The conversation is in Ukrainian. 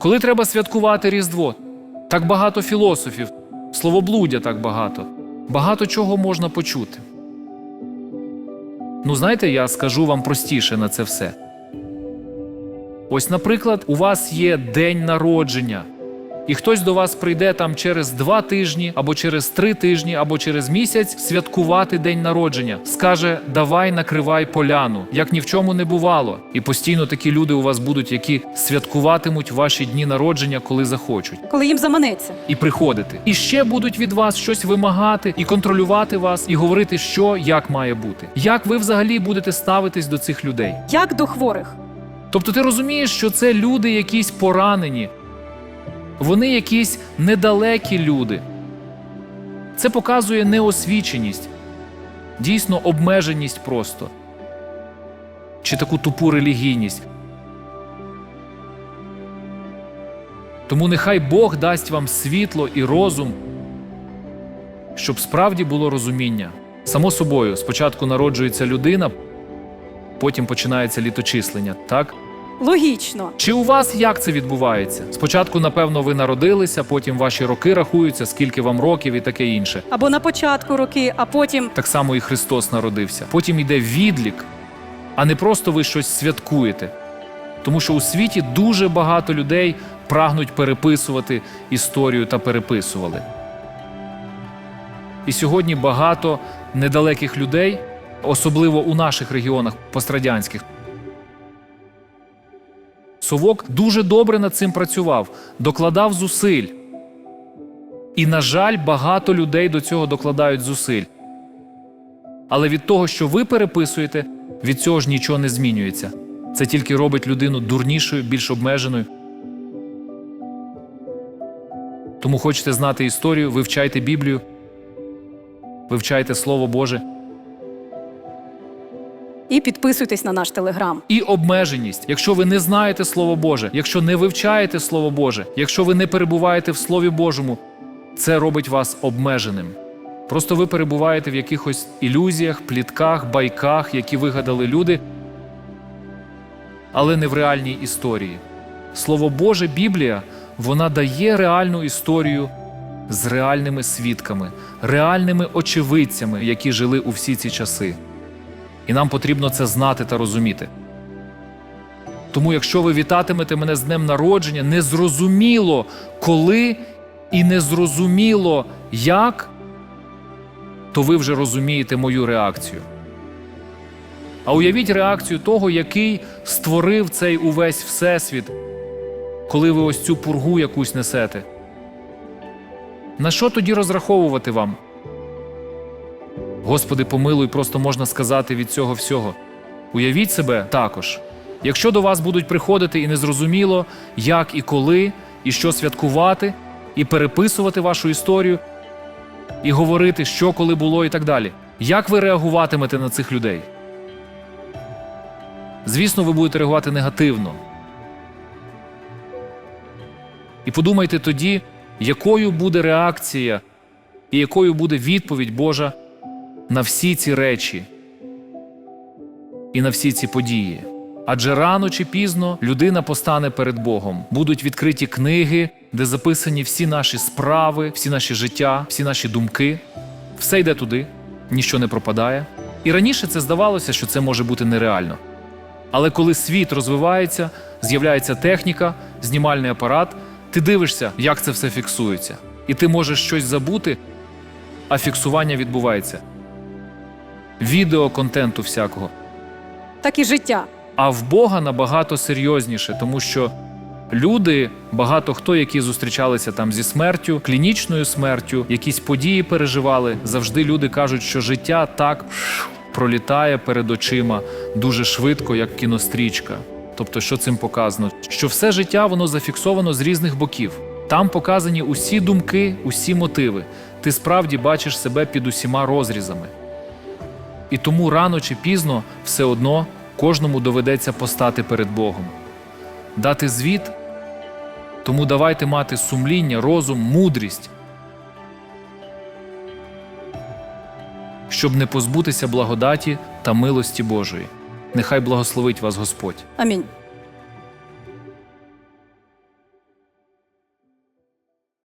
Коли треба святкувати Різдво? Так багато філософів, словоблудя так багато. Багато чого можна почути. Ну, знаєте, я скажу вам простіше на це все. Ось, наприклад, у вас є день народження, і хтось до вас прийде там через два тижні, або через три тижні, або через місяць святкувати день народження. Скаже: Давай накривай поляну, як ні в чому не бувало. І постійно такі люди у вас будуть, які святкуватимуть ваші дні народження, коли захочуть коли їм заманеться. і приходити. І ще будуть від вас щось вимагати і контролювати вас, і говорити, що як має бути. Як ви взагалі будете ставитись до цих людей? Як до хворих. Тобто ти розумієш, що це люди якісь поранені, вони якісь недалекі люди. Це показує неосвіченість, дійсно обмеженість просто. Чи таку тупу релігійність. Тому нехай Бог дасть вам світло і розум, щоб справді було розуміння. Само собою, спочатку народжується людина, потім починається літочислення, так? Логічно. Чи у вас як це відбувається? Спочатку, напевно, ви народилися, потім ваші роки рахуються, скільки вам років і таке інше. Або на початку роки, а потім Так само і Христос народився. Потім йде відлік, а не просто ви щось святкуєте. Тому що у світі дуже багато людей прагнуть переписувати історію та переписували. І сьогодні багато недалеких людей, особливо у наших регіонах пострадянських. Совок дуже добре над цим працював, докладав зусиль. І, на жаль, багато людей до цього докладають зусиль. Але від того, що ви переписуєте, від цього ж нічого не змінюється. Це тільки робить людину дурнішою, більш обмеженою. Тому хочете знати історію, вивчайте Біблію, вивчайте Слово Боже і підписуйтесь на наш телеграм. і обмеженість. Якщо ви не знаєте Слово Боже, якщо не вивчаєте Слово Боже, якщо ви не перебуваєте в Слові Божому, це робить вас обмеженим. Просто ви перебуваєте в якихось ілюзіях, плітках, байках, які вигадали люди, але не в реальній історії. Слово Боже, Біблія, вона дає реальну історію з реальними свідками, реальними очевидцями, які жили у всі ці часи. І нам потрібно це знати та розуміти. Тому, якщо ви вітатимете мене з днем народження, незрозуміло коли і незрозуміло як, то ви вже розумієте мою реакцію. А уявіть реакцію того, який створив цей увесь всесвіт, коли ви ось цю пургу якусь несете. На що тоді розраховувати вам? Господи, помилуй, просто можна сказати від цього всього. Уявіть себе також. Якщо до вас будуть приходити і незрозуміло, як і коли, і що святкувати, і переписувати вашу історію, і говорити, що коли було, і так далі. Як ви реагуватимете на цих людей? Звісно, ви будете реагувати негативно. І подумайте тоді, якою буде реакція і якою буде відповідь Божа на всі ці речі і на всі ці події. Адже рано чи пізно людина постане перед Богом. Будуть відкриті книги, де записані всі наші справи, всі наші життя, всі наші думки. Все йде туди, ніщо не пропадає. І раніше це здавалося, що це може бути нереально. Але коли світ розвивається, з'являється техніка, знімальний апарат, ти дивишся, як це все фіксується. І ти можеш щось забути, а фіксування відбувається. Відео контенту всякого. Так і життя. А в Бога набагато серйозніше, тому що люди, багато хто, які зустрічалися там зі смертю, клінічною смертю, якісь події переживали. Завжди люди кажуть, що життя так пролітає перед очима дуже швидко, як кінострічка. Тобто, що цим показано? Що все життя воно зафіксовано з різних боків. Там показані усі думки, усі мотиви. Ти справді бачиш себе під усіма розрізами. І тому рано чи пізно все одно кожному доведеться постати перед Богом, дати звіт. Тому давайте мати сумління, розум, мудрість, щоб не позбутися благодаті та милості Божої. Нехай благословить вас Господь. Амінь.